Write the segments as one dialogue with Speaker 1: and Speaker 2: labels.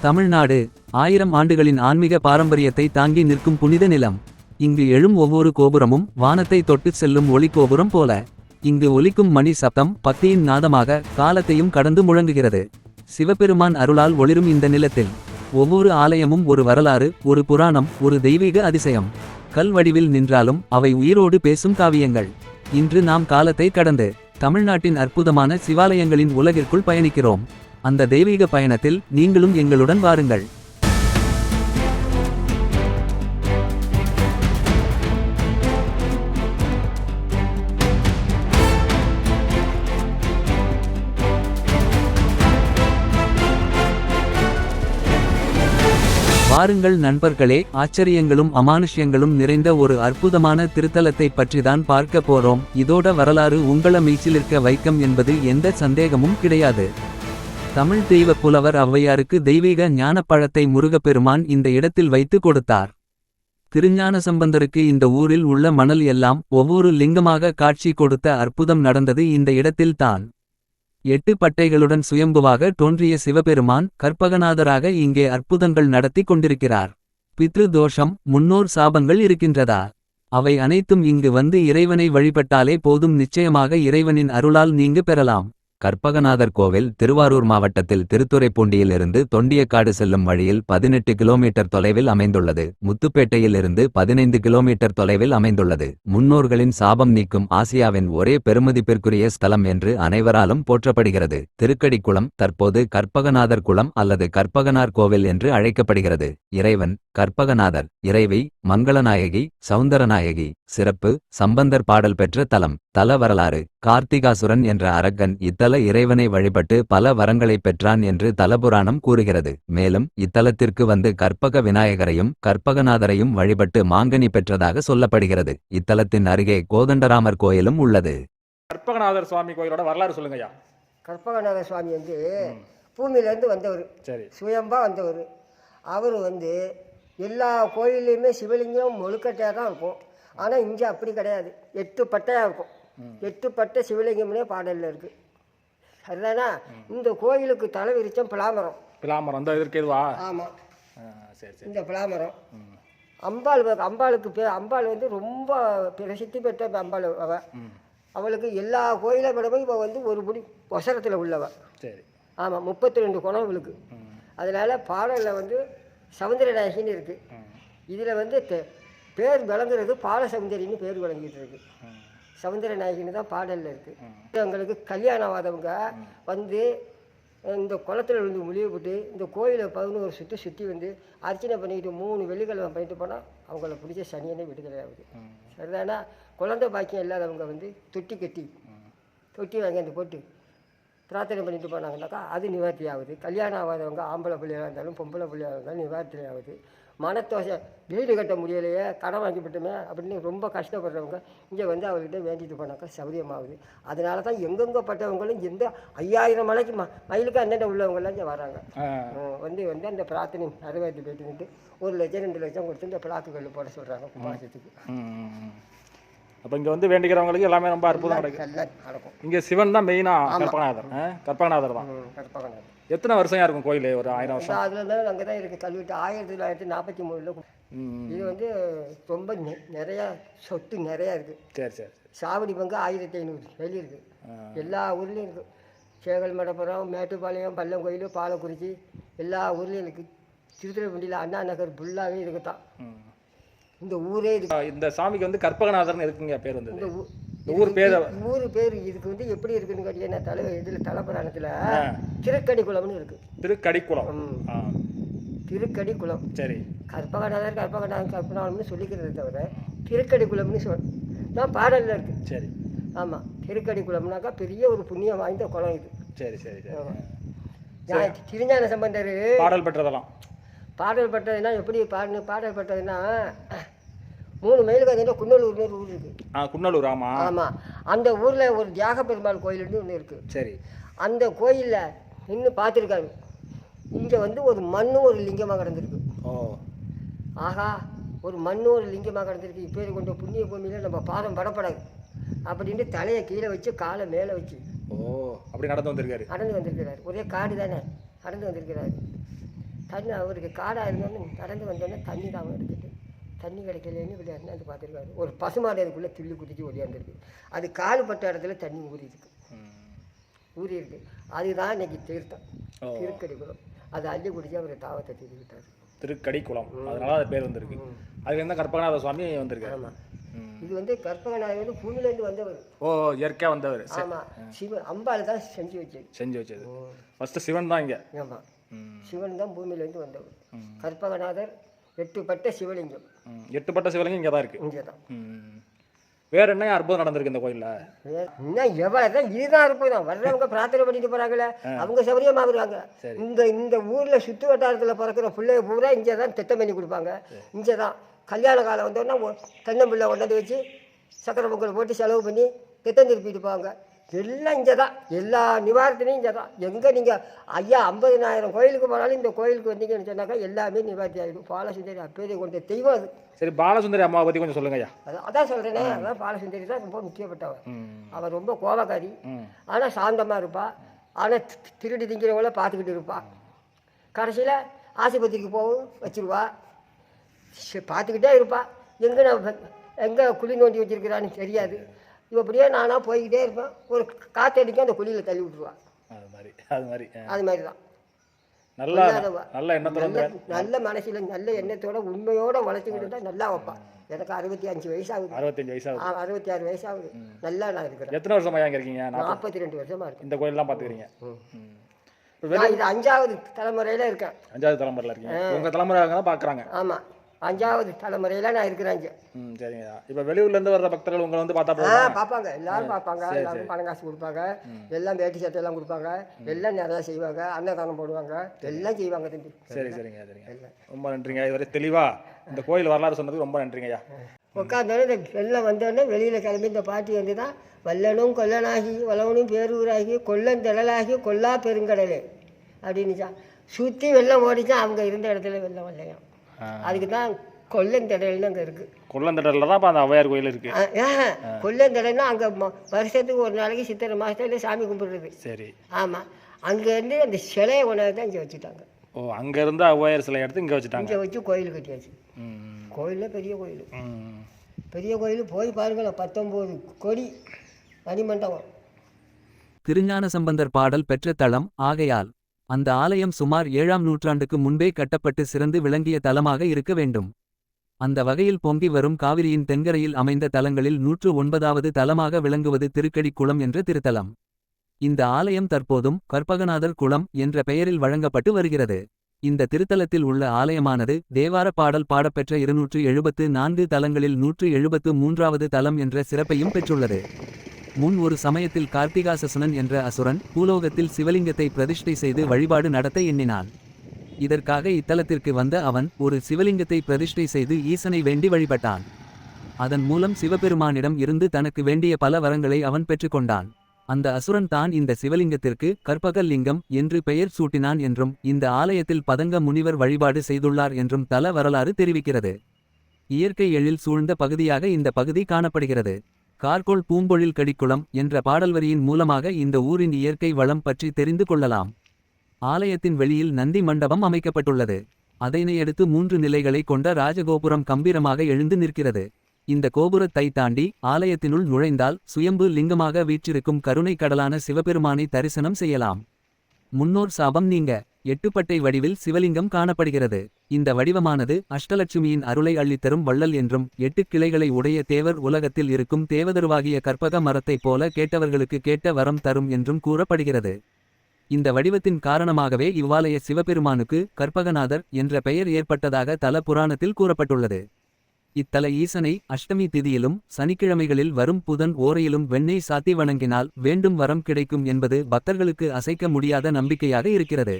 Speaker 1: தமிழ்நாடு ஆயிரம் ஆண்டுகளின் ஆன்மீக பாரம்பரியத்தை தாங்கி நிற்கும் புனித நிலம். இங்கு எழும் ஒவ்வொரு கோபுரமும் வானத்தை தொட்டுச் செல்லும் ஒளி கோபுரம் போல. இங்கு ஒலிக்கும் மணி சப்தம் பக்தியின் நாதமாக காலத்தையும் கடந்து முழங்குகிறது. சிவபெருமான் அருளால் ஒளிரும் இந்த நிலத்தில். ஒவ்வொரு ஆலயமும் ஒரு வரலாறு ஒரு புராணம் ஒரு தெய்வீக அதிசயம். கல் வடிவில் நின்றாலும் அவை உயிரோடு பேசும் காவியங்கள். இன்று நாம் காலத்தை கடந்து தமிழ்நாட்டின் அற்புதமான சிவாலயங்களின் உலகிற்குள் பயணிக்கிறோம். அந்த தெய்வீக பயணத்தில் நீங்களும் எங்களுடன் வாருங்கள். வாருங்கள் நண்பர்களே ஆச்சரியங்களும் அமானுஷ்யங்களும் நிறைந்த ஒரு அற்புதமான திருத்தலத்தை பற்றிதான் பார்க்க போறோம். இதோட வரலாறு உங்கள மெய்சிலிருக்க வைக்கம் என்பது எந்த சந்தேகமும் கிடையாது. தமிழ் தெய்வ புலவர் ஔவையாருக்கு தெய்வீக ஞானப்பழத்தை முருகப்பெருமான் இந்த இடத்தில் வைத்து கொடுத்தார். திருஞான சம்பந்தருக்கு இந்த ஊரில் உள்ள மணல் எல்லாம் ஒவ்வொரு லிங்கமாக காட்சி கொடுத்த அற்புதம் நடந்தது இந்த இடத்தில்தான் எட்டு பட்டைகளுடன் சுயம்புவாக தோன்றிய சிவபெருமான் கற்பகநாதராக இங்கே அற்புதங்கள் நடத்தி கொண்டிருக்கிறார். பித்ரு தோஷம் முன்னோர் சாபங்கள் இருக்கின்றதா? அவை அனைத்தும் இங்கு வந்து இறைவனை வழிபட்டாலே போதும் நிச்சயமாக இறைவனின் அருளால் நீங்கு பெறலாம். கற்பகநாதர் கோவில் திருவாரூர் மாவட்டத்தில் திருத்துறைப்பூண்டியிலிருந்து தொண்டியக்காடு செல்லும் வழியில் பதினெட்டு கிலோமீட்டர் தொலைவில் அமைந்துள்ளது. முத்துப்பேட்டையிலிருந்து பதினைந்து கிலோமீட்டர் தொலைவில் அமைந்துள்ளது. முன்னோர்களின் சாபம் நீக்கும் ஆசியாவின் ஒரே பெருமதிப்பிற்குரிய ஸ்தலம் என்று அனைவராலும் போற்றப்படுகிறது. திருக்கடிக்குளம் தற்போது கற்பகநாதர் குளம் அல்லது கற்பகனார் கோவில் என்று அழைக்கப்படுகிறது. இறைவன் கற்பகநாதர் இறைவி மங்களநாயகி சௌந்தரநாயகி சிறப்பு சம்பந்தர் பாடல் பெற்ற தலம் தல வரலாறு கார்த்திகாசுரன் என்ற அரக்கன் இத்தல இறைவனை வழிபட்டு பல வரங்களைப் பெற்றான் என்று தலபுராணம் கூறுகிறது. மேலும் இத்தலத்திற்கு வந்து கற்பக விநாயகரையும் கற்பகநாதரையும் வழிபட்டு மாங்கனி பெற்றதாக சொல்லப்படுகிறது. இத்தலத்தின் அருகே கோதண்டராமர் கோயிலும் உள்ளது.
Speaker 2: கற்பகநாதர் சுவாமி கோயிலோட வரலாறு சொல்லுங்க ஐயா
Speaker 3: கற்பகநாத சுவாமி வந்து பூமியிலேருந்து வந்தவர்.
Speaker 2: சரி.
Speaker 3: சுயம்பா வந்தவர். அவர் வந்து எல்லா கோயில்லையுமே சிவலிங்கம் முழுக்கட்டையாக தான் இருக்கும். ஆனால் இங்கே அப்படி கிடையாது. எட்டு பட்டையாக இருக்கும். எட்டு பட்டை சிவலிங்கம்னே பாடலில் இருக்குது சரிதானா இந்த கோயிலுக்கு தலை விரிச்சம் பிளாமரம்.
Speaker 2: பிலாமரம் அந்த இதற்கு எதுவா?
Speaker 3: ஆமாம்
Speaker 2: சரி சரி.
Speaker 3: இந்த பிளாமரம். அம்பாள் அம்பாளுக்கு பே அம்பாள் வந்து ரொம்ப பிரசித்தி பெற்ற அம்பாள் அவ. அவளுக்கு எல்லா கோயிலை விடவும் இவள் வந்து ஒரு முடி ஒசரத்தில் உள்ளவ.
Speaker 2: சரி.
Speaker 3: ஆமாம் முப்பத்தி ரெண்டு குணம் இவளுக்கு. அதனால் பாடலில் வந்து சௌந்தரநாயகின்னு இருக்குது இதில் வந்து பேர் விளங்குறது பால சௌந்தரின்னு பேர் விளங்கிட்டு இருக்கு சௌந்தரநாயகின்னு தான் பாடலில் இருக்குது எங்களுக்கு கல்யாணம் ஆகாதவங்க வந்து இந்த குளத்துல விழுந்து முழிவுபட்டு இந்த கோயிலை பதினோரு சுற்றி சுற்றி வந்து அர்ச்சனை பண்ணிக்கிட்டு மூணு வெள்ளிக்கிழமை பண்ணிட்டு போனால் அவங்கள பிடிச்ச சனியனே விடுதலை ஆகுது. சரிதானா? குழந்தை பாக்கியம் இல்லாதவங்க வந்து தொட்டி கட்டி தொட்டி வாங்கி போட்டு பிரார்த்தனை பண்ணிட்டு போனாங்கன்னாக்கா அது நிவர்த்தி ஆகுது. கல்யாணம் ஆகாதவங்க ஆம்பளை பிள்ளையாக இருந்தாலும் பொம்பளை பிள்ளையாக இருந்தாலும் நிவர்த்தி ஆகுது. மனத்தோசை வீடு கட்ட முடியலையே கடன் வாங்கிவிட்டோமே அப்படின்னு ரொம்ப கஷ்டப்படுறவங்க இங்கே வந்து அவர்கிட்ட வேண்டிட்டு போனாக்கா சௌரியமாகுது அதனால தான் எங்கெங்கே பட்டவங்களும் எந்த ஐயாயிரம் மலைக்கு ம மயிலுக்கு அண்ணன் உள்ளவங்கெல்லாம் இங்கே வராங்க. வந்து வந்து அந்த பிரார்த்தனை நிறைவேற்றி போயிட்டுக்கிட்டு ஒரு லட்சம் ரெண்டு லட்சம் கொடுத்து இந்த பிளாக்குகள் போட சொல்கிறாங்க கும்பாசத்துக்கு.
Speaker 2: அப்ப இங்க வந்து வேண்டிக்கிறவங்களுக்கு எல்லாமே ரொம்ப அற்புதம் நடக்கும். இங்க சிவன் தான் மெயினா கற்பகநாதர். கற்பகநாதர் தான்.
Speaker 3: கற்பகநாதர்.
Speaker 2: எத்தனை வருஷம் இருக்கும் கோயில்? ஒரு ஆயிரம் வருஷம்.
Speaker 3: அதில் இருந்தாலும் அங்கே தான் இருக்குது கல்வெட்டு ஆயிரத்தி தொள்ளாயிரத்தி நாற்பத்தி மூணில் இது வந்து ரொம்ப நிறையா சொத்து நிறையா இருக்குது
Speaker 2: சரி சரி
Speaker 3: சாவடி பங்கு ஆயிரத்தி ஐநூறு வெளியே இருக்குது எல்லா ஊர்லேயும் இருக்குது சேகல் மடப்புறம் மேட்டுப்பாளையம் பள்ளங்கோயில் பாலக்குறிச்சி எல்லா ஊர்லேயும் இருக்குது திருத்துறைப்பூண்டியில் அண்ணா நகர் ஃபுல்லாகவே இருக்கு தான். இந்த ஊரே இருக்கு.
Speaker 2: இந்த சாமிக்கு வந்து கற்பகநாதர்னு எதுக்குங்க பேர் வந்தது? ஊர் பேர்
Speaker 3: ஊர் பேர் இதுக்கு வந்து எப்படி இருக்குன்னு கேட்டீங்கன்னா தலை இதில் தலைப்புராணத்தில் திருக்கடி குளம்னு இருக்குது
Speaker 2: திருக்கடிக்குளம்.
Speaker 3: ம்.
Speaker 2: ஆ,
Speaker 3: திருக்கடி குளம்
Speaker 2: சரி
Speaker 3: கற்பகநாதர் கற்பகநாதர் கற்பனாலும்னு சொல்லிக்கிறத தவிர திருக்கடி குளம்னு சொல் நான் பாடலில் இருக்குது
Speaker 2: சரி.
Speaker 3: ஆமாம் திருக்கடி குளம்னாக்கா பெரிய ஒரு புண்ணியம் வாய்ந்த குளம் இது.
Speaker 2: சரி சரி
Speaker 3: நான் திருஞான சம்பந்தர்
Speaker 2: பாடல் பெற்றதெல்லாம்.
Speaker 3: பாடல் பட்டதுன்னா எப்படி பாடு பாடல் பட்டதுன்னா மூணு மைலுக்கு அது குன்னலூர்னு ஒரு ஊர் இருக்குது
Speaker 2: ஆ குன்னலூர் ஆமா.
Speaker 3: ஆமாம் அந்த ஊரில் ஒரு தியாக பெருமாள் கோயில்னு ஒன்று இருக்குது
Speaker 2: சரி.
Speaker 3: அந்த கோயிலில் நின்று பார்த்துருக்காரு. இங்கே வந்து ஒரு மண்ணும் ஒரு லிங்கமாக கிடந்திருக்கு.
Speaker 2: ஓ.
Speaker 3: ஆஹா ஒரு மண்ணும் ஒரு லிங்கமாக கிடந்திருக்கு. இப்பேர் கொண்ட புண்ணிய பூமியில் நம்ம பாதம் படப்படாது. அப்படின்ட்டு தலையை கீழே வச்சு காலை மேலே வச்சு
Speaker 2: ஓ அப்படி நடந்து வந்திருக்காரு.
Speaker 3: நடந்து வந்திருக்கிறார். ஒரே காடு தானே. நடந்து வந்திருக்கிறார். தண்ணி அவருக்கு காடாக இருந்தோன்னு நடந்து வந்தோடனே தண்ணி தான் இருக்குது தண்ணி கிடைக்கலன்னு இப்படி அண்ணாந்து பார்த்துருக்காரு ஒரு பசுமாடு அதுக்குள்ளே துள்ளி குதிச்சு ஓடியாந்துருக்கு அது கால் பட்ட இடத்துல தண்ணி ஊறி இருக்கு ஊறி இருக்கு அதுதான் இன்னைக்கு தீர்த்தம்.
Speaker 2: ஓ.
Speaker 3: திருக்கடி குளம் அதை அள்ளி குடிச்சு அவர் தாவத்தை தீர்த்துக்கிட்டார்
Speaker 2: திருக்கடி குளம் அதனால அது பேர் வந்திருக்கு. அதுல இருந்தா கற்பகநாத சுவாமி வந்திருக்காரு.
Speaker 3: ஆமாம். இது வந்து கற்பகநாயகர் வந்து பூமியிலேருந்து வந்தவர்.
Speaker 2: ஓ இயற்கையா வந்தவர்.
Speaker 3: ஆமாம் சிவ அம்பாள் தான் செஞ்சு வச்சது.
Speaker 2: செஞ்சு வச்சது. ஃபர்ஸ்ட் சிவன் தான் இங்க.
Speaker 3: ஆமாம். சிவன் தான் பூமியிலேருந்து வந்தவர். கற்பகநாதர் எட்டுப்பட்ட சிவலிங்கம்.
Speaker 2: எட்டுப்பட்ட சிவலிங்கம் இங்க தான் இருக்கு.
Speaker 3: இங்கே தான்.
Speaker 2: வேற என்ன அற்புதம் நடந்திருக்கு இந்த கோயில்ல?
Speaker 3: இன்னும் எவ்வளோ தான் இதுதான் இருப்பதும் வர்றவங்க பிரார்த்தனை பண்ணிட்டு போகிறாங்களே அவங்க சௌரியமாகுறாங்க இந்த இந்த ஊரில் சுற்று வட்டாரத்தில் பிறக்கிற பிள்ளைய பூரா இங்கே தான் திட்டம் பண்ணி கொடுப்பாங்க. இங்கே தான் கல்யாண காலம் வந்தோடனே தென்னம்பிள்ளை கொண்டாந்து வச்சு சக்கரை பொங்கல் போட்டு செலவு பண்ணி திட்டம் திருப்பிட்டு போவாங்க. எல்லாம் இங்கே தான் எல்லா நிவாரணத்தையும் இங்கே தான் எங்கே நீங்கள் ஐயா ஐம்பதினாயிரம் கோயிலுக்கு போனாலும் இந்த கோயிலுக்கு வந்தீங்கன்னு சொன்னாக்கா எல்லாமே நிவாரணி ஆகிடும் பாலசுந்தரி அப்பேதை கொண்ட தெய்வம் அது.
Speaker 2: சரி பாலசுந்தரி அம்மாவை பத்தி கொஞ்சம் சொல்லுங்க ஐயா.
Speaker 3: அதான் அதான் சொல்கிறேனே அதான் பாலசுந்தரி தான் ரொம்ப முக்கியப்பட்டவன்
Speaker 2: ம்.
Speaker 3: அவன் ரொம்ப கோபக்காரி. ஆனால் சாந்தமாக இருப்பா. ஆனால் திருடி திங்கிறவங்கள பார்த்துக்கிட்டு இருப்பா. கடைசியில் ஆஸ்பத்திரிக்கு போகவும் வச்சிருவா. சரி, பார்த்துக்கிட்டே இருப்பா. எங்கே நான் எங்கே குழி நோண்டி வச்சிருக்கிறான்னு தெரியாது. இவ அப்படியே நானாக போய்கிட்டே இருப்பேன். ஒரு காற்றடிக்கும் அந்த குழியில் தள்ளி விட்டுருவா.
Speaker 2: அது மாதிரி அது மாதிரி.
Speaker 3: அது மாதிரி தான்
Speaker 2: நல்லா. நல்ல எண்ணத்தோட
Speaker 3: நல்ல நல்ல மனசில் நல்ல எண்ணத்தோட உண்மையோட வளர்த்துக்கிட்டு இருந்தா நல்லா வைப்பான் எனக்கு அறுபத்தி அஞ்சு வயசாகுது.
Speaker 2: அறுபத்தஞ்சு வயசாகுது.
Speaker 3: ஆ, அறுபத்தி ஆறு வயசாகுது நல்லா நான் இருக்கிறேன்.
Speaker 2: எத்தனை வருஷமா இருக்கீங்க?
Speaker 3: நாற்பத்தி ரெண்டு வருஷமா இருக்கேன்.
Speaker 2: இந்த கோயிலெல்லாம் பாத்துக்கிறீங்க ம். இப்ப
Speaker 3: நான் இது அஞ்சாவது தலைமுறையில் இருக்கேன்.
Speaker 2: அஞ்சாவது தலைமுறையில் இருக்கீங்க. உங்க தலைமுறை தான் பாக்குறாங்க
Speaker 3: ஆமாம் அஞ்சாவது தலைமுறையில் நான் இருக்கிறேன்
Speaker 2: ம் சரிங்க இப்ப வெளியூர்ல இருந்து வர்ற பக்தர்கள் உங்களை வந்து பார்த்தா
Speaker 3: ஆ பார்ப்பாங்க. எல்லாரும் பார்ப்பாங்க. எல்லாரும் பணம் காசு கொடுப்பாங்க. எல்லாம் வேட்டி சட்டை எல்லாம் கொடுப்பாங்க. எல்லாம் நிறையா செய்வாங்க. அன்னதானம் போடுவாங்க. எல்லாம் செய்வாங்க தம்பி.
Speaker 2: சரி சரிங்க சரிங்க. ரொம்ப நன்றிங்க. இதுவரை தெளிவா இந்த கோயில் வரலாறு சொன்னதுக்கு ரொம்ப நன்றிங்க ஐயா
Speaker 3: உட்காந்தோடனே இந்த வெள்ளம் வந்தோடனே வெளியில் கிளம்பி இந்த பாட்டி வந்து தான் வல்லனும் கொல்லனாகி வளவனும் பேரூராகி கொல்லந்திடலாகி கொல்லா பெருங்கடலே. அப்படின்னுச்சான் சுற்றி வெள்ளம் ஓடிச்சான் அவங்க இருந்த இடத்துல வெள்ளம் வரலையாம் அதுக்கு தான் கொல்லந்திடல்னு அங்கே இருக்குது
Speaker 2: கொல்லந்தடல்ல தான் இப்போ அந்த ஔவையார் கோயில் இருக்கு.
Speaker 3: கொல்லந்திடல்னா அங்கே வருஷத்துக்கு ஒரு நாளைக்கு சித்திரை மாதத்துல சாமி கும்பிடுறது.
Speaker 2: சரி.
Speaker 3: ஆமாம் அங்கேருந்து அந்த சிலையை கொண்டாந்து தான் இங்கே வச்சுட்டாங்க.
Speaker 2: ஓ அங்க இருந்து ஔவையார் சிலை எடுத்து இங்க வச்சுட்டாங்க.
Speaker 3: இங்கே வச்சு கோயில் கட்டியாச்சு.
Speaker 2: ம்
Speaker 3: கோயிலில் பெரிய கோயில்.
Speaker 2: ம்
Speaker 3: பெரிய கோயில் போய் பாருங்களேன் பத்தொம்போது கொடி மணிமண்டபம்.
Speaker 1: திருஞான சம்பந்தர் பாடல் பெற்ற தலம் ஆகையால். அந்த ஆலயம் சுமார் ஏழாம் நூற்றாண்டுக்கு முன்பே கட்டப்பட்டு சிறந்து விளங்கிய தலமாக இருக்க வேண்டும். அந்த வகையில் பொங்கி வரும் காவிரியின் தென்கரையில் அமைந்த தலங்களில் நூற்று ஒன்பதாவது தலமாக விளங்குவது திருக்கடி குளம் என்ற திருத்தலம். இந்த ஆலயம் தற்போதும் கற்பகநாதர் குளம் என்ற பெயரில் வழங்கப்பட்டு வருகிறது. இந்த திருத்தலத்தில் உள்ள ஆலயமானது தேவார பாடல் பாடப்பெற்ற இருநூற்று எழுபத்து நான்கு தலங்களில் நூற்று எழுபத்து மூன்றாவது தலம் என்ற சிறப்பையும் பெற்றுள்ளது. முன் ஒரு சமயத்தில் கார்த்திகாசசுனன் என்ற அசுரன் பூலோகத்தில் சிவலிங்கத்தை பிரதிஷ்டை செய்து வழிபாடு நடத்த எண்ணினான். இதற்காக இத்தலத்திற்கு வந்த அவன் ஒரு சிவலிங்கத்தை பிரதிஷ்டை செய்து ஈசனை வேண்டி வழிபட்டான். அதன் மூலம் சிவபெருமானிடம் இருந்து தனக்கு வேண்டிய பல வரங்களை அவன் பெற்றுக்கொண்டான். அந்த அசுரன் தான் இந்த சிவலிங்கத்திற்கு கற்பகல் லிங்கம் என்று பெயர் சூட்டினான் என்றும் இந்த ஆலயத்தில் பதங்க முனிவர் வழிபாடு செய்துள்ளார் என்றும் தல வரலாறு தெரிவிக்கிறது. இயற்கை எழில் சூழ்ந்த பகுதியாக இந்த பகுதி காணப்படுகிறது. கார்கோள் பூம்பொழில் கடிக்குளம் என்ற பாடல்வரியின் மூலமாக இந்த ஊரின் இயற்கை வளம் பற்றி தெரிந்து கொள்ளலாம். ஆலயத்தின் வெளியில் நந்தி மண்டபம் அமைக்கப்பட்டுள்ளது. அதனையடுத்து மூன்று நிலைகளை கொண்ட ராஜகோபுரம் கம்பீரமாக எழுந்து நிற்கிறது. இந்த கோபுரத்தை தாண்டி ஆலயத்தினுள் நுழைந்தால் சுயம்பு லிங்கமாக வீற்றிருக்கும் கருணை கடலான சிவபெருமானை தரிசனம் செய்யலாம். முன்னோர் சாபம் நீங்க. எட்டுப்பட்டை வடிவில் சிவலிங்கம் காணப்படுகிறது. இந்த வடிவமானது அஷ்டலட்சுமியின் அருளை அள்ளித்தரும் வள்ளல் என்றும் எட்டு கிளைகளை உடைய தேவர் உலகத்தில் இருக்கும் தேவதருவாகிய கற்பக மரத்தைப் போல கேட்டவர்களுக்கு கேட்ட வரம் தரும் என்றும் கூறப்படுகிறது. இந்த வடிவத்தின் காரணமாகவே இவ்வாலய சிவபெருமானுக்கு கற்பகநாதர் என்ற பெயர் ஏற்பட்டதாக தல புராணத்தில் கூறப்பட்டுள்ளது. இத்தல ஈசனை அஷ்டமி திதியிலும் சனிக்கிழமைகளில் வரும் புதன் ஓரையிலும் வெண்ணெய் சாத்தி வணங்கினால் வேண்டும் வரம் கிடைக்கும் என்பது பக்தர்களுக்கு அசைக்க முடியாத நம்பிக்கையாக இருக்கிறது.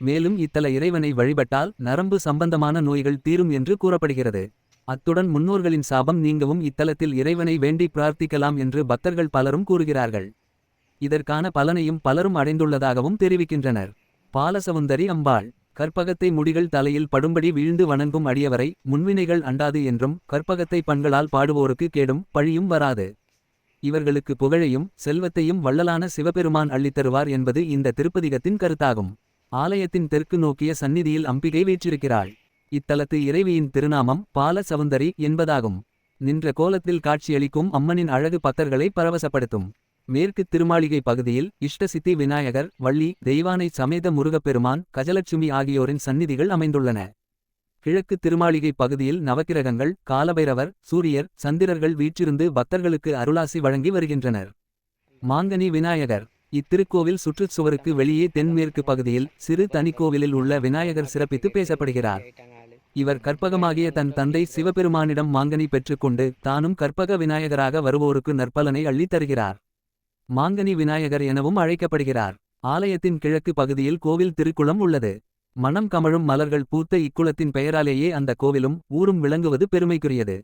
Speaker 1: மேலும் இத்தல இறைவனை வழிபட்டால் நரம்பு சம்பந்தமான நோய்கள் தீரும் என்று கூறப்படுகிறது. அத்துடன் முன்னோர்களின் சாபம் நீங்கவும் இத்தலத்தில் இறைவனை வேண்டி பிரார்த்திக்கலாம் என்று பக்தர்கள் பலரும் கூறுகிறார்கள். இதற்கான பலனையும் பலரும் அடைந்துள்ளதாகவும் தெரிவிக்கின்றனர். பாலசவுந்தரி அம்பாள் கற்பகத்தை முடிகள் தலையில் படும்படி வீழ்ந்து வணங்கும் அடியவரை முன்வினைகள் அண்டாது என்றும் கற்பகத்தை பண்களால் பாடுவோருக்கு கேடும் பழியும் வராது. இவர்களுக்கு புகழையும் செல்வத்தையும் வள்ளலான சிவபெருமான் அள்ளித்தருவார் என்பது இந்த திருப்பதிகத்தின் கருத்தாகும். ஆலயத்தின் தெற்கு நோக்கிய சந்நிதியில் அம்பிகை வீற்றிருக்கிறாள். இத்தலத்து இறைவியின் திருநாமம் பால சவுந்தரி என்பதாகும். நின்ற கோலத்தில் காட்சியளிக்கும் அம்மனின் அழகு பக்தர்களை பரவசப்படுத்தும். மேற்கு திருமாளிகை பகுதியில் இஷ்டசித்தி விநாயகர் வள்ளி தெய்வானை சமேத முருகப்பெருமான் கஜலட்சுமி ஆகியோரின் சந்நிதிகள் அமைந்துள்ளன. கிழக்கு திருமாளிகை பகுதியில் நவக்கிரகங்கள் காலபைரவர் சூரியர் சந்திரர்கள் வீற்றிருந்து பக்தர்களுக்கு அருளாசி வழங்கி வருகின்றனர். மாங்கனி விநாயகர் இத்திருக்கோவில் சுற்றுச்சுவருக்கு வெளியே தென்மேற்கு பகுதியில் சிறு தனிக்கோவிலில் உள்ள விநாயகர் சிறப்பித்து பேசப்படுகிறார். இவர் கற்பகமாகிய தன் தந்தை சிவபெருமானிடம் மாங்கனி பெற்றுக்கொண்டு தானும் கற்பக விநாயகராக வருவோருக்கு நற்பலனை அள்ளித் தருகிறார். மாங்கனி விநாயகர் எனவும் அழைக்கப்படுகிறார். ஆலயத்தின் கிழக்கு பகுதியில் கோவில் திருக்குளம் உள்ளது. மனம் கமழும் மலர்கள் பூத்த இக்குளத்தின் பெயராலேயே அந்த கோவிலும் ஊரும் விளங்குவது பெருமைக்குரியது.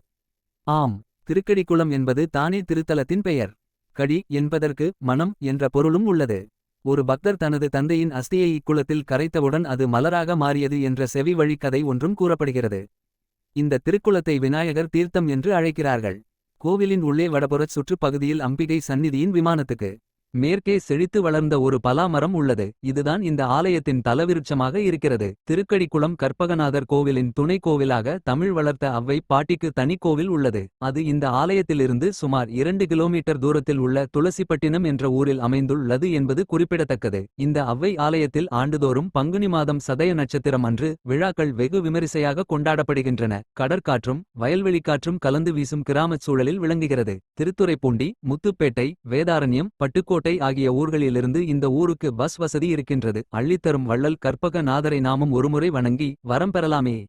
Speaker 1: ஆம் திருக்கடிக்குளம் என்பது தானே திருத்தலத்தின் பெயர். கடி என்பதற்கு மனம் என்ற பொருளும் உள்ளது. ஒரு பக்தர் தனது தந்தையின் அஸ்தியை இக்குளத்தில் கரைத்தவுடன் அது மலராக மாறியது என்ற செவி வழி கதை ஒன்றும் கூறப்படுகிறது. இந்த திருக்குளத்தை விநாயகர் தீர்த்தம் என்று அழைக்கிறார்கள். கோவிலின் உள்ளே வடபுறச் சுற்றுப்பகுதியில் அம்பிகை சந்நிதியின் விமானத்துக்கு. மேற்கே செழித்து வளர்ந்த ஒரு பலாமரம் உள்ளது. இதுதான் இந்த ஆலயத்தின் தலவிருட்சமாக இருக்கிறது. திருக்கடிக்குளம் கற்பகநாதர் கோவிலின் துணை கோவிலாக தமிழ் வளர்த்த அவ்வை பாட்டிக்கு தனி கோவில் உள்ளது. அது இந்த ஆலயத்திலிருந்து சுமார் இரண்டு கிலோமீட்டர் தூரத்தில் உள்ள துளசிப்பட்டினம் என்ற ஊரில் அமைந்துள்ளது என்பது குறிப்பிடத்தக்கது. இந்த அவ்வை ஆலயத்தில் ஆண்டுதோறும் பங்குனி மாதம் சதய நட்சத்திரம் அன்று விழாக்கள் வெகு விமரிசையாக கொண்டாடப்படுகின்றன. கடற்காற்றும் வயல்வெளிக்காற்றும் கலந்து வீசும் கிராமச் சூழலில் விளங்குகிறது. திருத்துறைப்பூண்டி முத்துப்பேட்டை வேதாரண்யம் பட்டுக்கோட்டை ஆகிய ஊர்களிலிருந்து இந்த ஊருக்கு பஸ் வசதி இருக்கின்றது. அள்ளித்தரும் வள்ளல் கற்பக நாதரை நாமும் ஒருமுறை வணங்கி வரம் பெறலாமே.